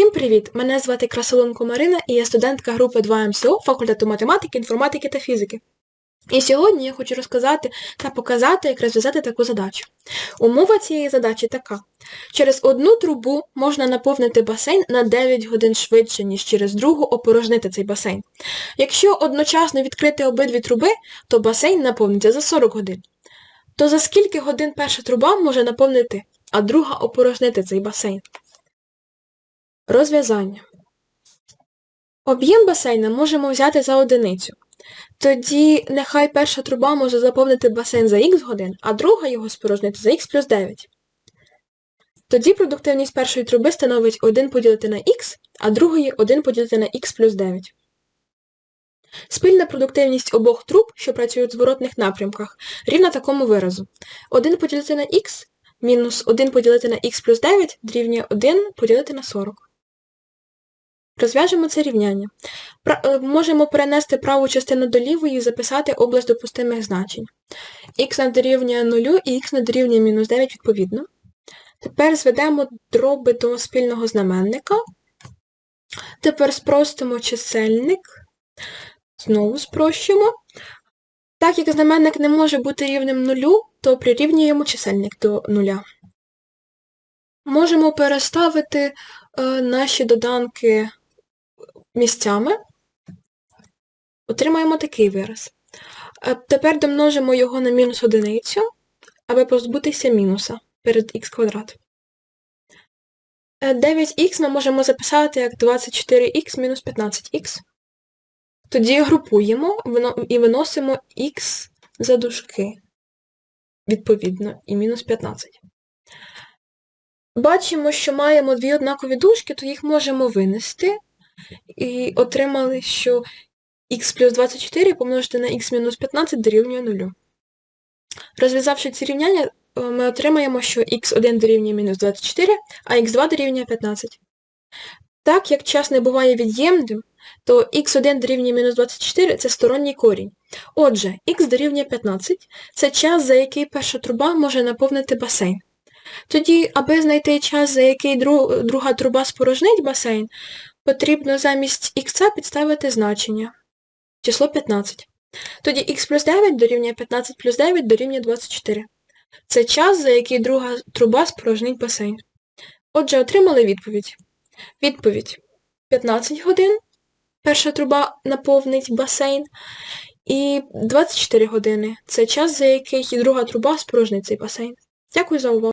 Всім привіт! Мене звати Красолонко Марина і я студентка групи 2 МСО факультету математики, інформатики та фізики. І сьогодні я хочу розказати та показати, як розв'язати таку задачу. Умова цієї задачі така. Через одну трубу можна наповнити басейн на 9 годин швидше, ніж через другу опорожнити цей басейн. Якщо одночасно відкрити обидві труби, то басейн наповниться за 40 годин. То за скільки годин перша труба може наповнити, а друга опорожнити цей басейн? Розв'язання. Об'єм басейна можемо взяти за одиницю. Тоді нехай перша труба може заповнити басейн за х годин, а друга його спорожнити за х плюс 9. Тоді продуктивність першої труби становить 1 поділити на х, а другої 1 поділити на х плюс 9. Спільна продуктивність обох труб, що працюють в зворотних напрямках, рівна такому виразу. 1 поділити на х мінус 1 поділити на х плюс 9 дорівнює 1 поділити на 40. Розв'яжемо це рівняння. Е, Можемо перенести праву частину до лівої і записати область допустимих значень. х на дорівнює 0 і х на дорівнює мінус 9 відповідно. Тепер зведемо дроби до спільного знаменника. Тепер спростимо чисельник. Знову спрощуємо. Так як знаменник не може бути рівним нулю, то прирівнюємо чисельник до нуля. Можемо переставити е, наші доданки місцями. Отримаємо такий вираз. Е, Тепер домножимо його на мінус одиницю, аби позбутися мінуса перед х квадрат. Е, 9х ми можемо записати як 24х мінус 15х. Тоді групуємо і виносимо х за дужки, відповідно, і мінус 15. Бачимо, що маємо дві однакові дужки, то їх можемо винести. І отримали, що х плюс 24 помножити на х мінус 15 дорівнює 0. Розв'язавши ці рівняння, е, ми отримаємо, що х1 дорівнює мінус 24, а х2 дорівнює 15. Так як час не буває від'ємним, то х1 дорівнює мінус 24 це сторонній корінь. Отже, х дорівнює 15 це час, за який перша труба може наповнити басейн. Тоді, аби знайти час, за який друга труба спорожнить басейн, потрібно замість х підставити значення. Число 15. Тоді х плюс 9 дорівнює 15 плюс 9 дорівнює 24. Це час, за який друга труба спорожнить басейн. Отже, отримали відповідь. Відповідь 15 годин. Перша труба наповнить басейн. І 24 години. Це час, за який друга труба спорожнить цей басейн. Дякую за увагу.